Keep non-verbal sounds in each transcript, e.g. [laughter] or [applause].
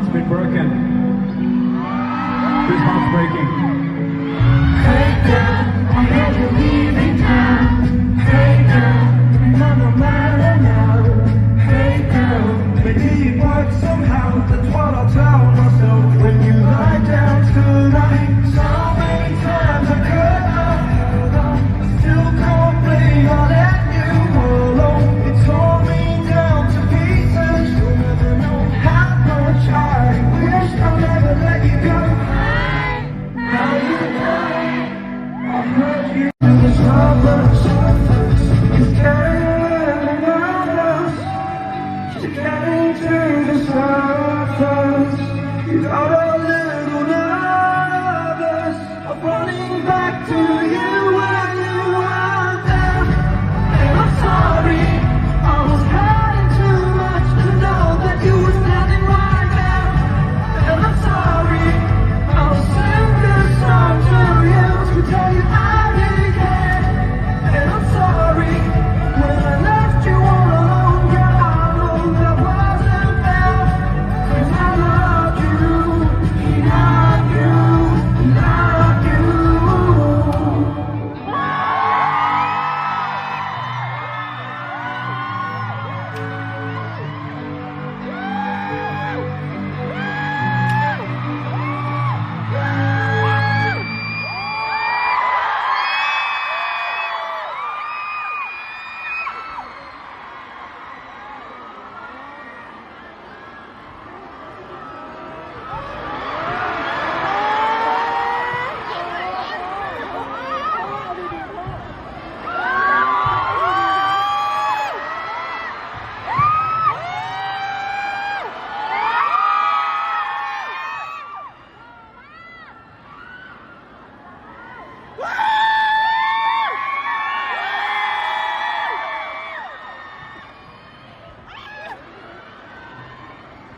heart's been broken? Whose heart's breaking? Hey girl, I heard you leaving town. Hey girl, on the matter now. Hey girl, maybe it works somehow. That's what I'll tell You got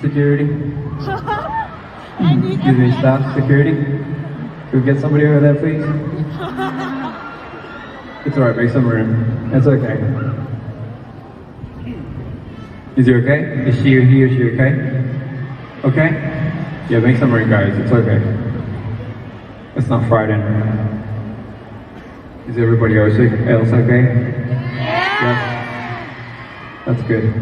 Security? [laughs] Excuse me, staff, security? Can we get somebody over there, please? [laughs] It's alright, make some room. It's okay. Is he okay? Is she or he or she okay? Okay? Yeah, make some room, guys. It's okay. It's not Friday. Is everybody else okay? Yes. That's good.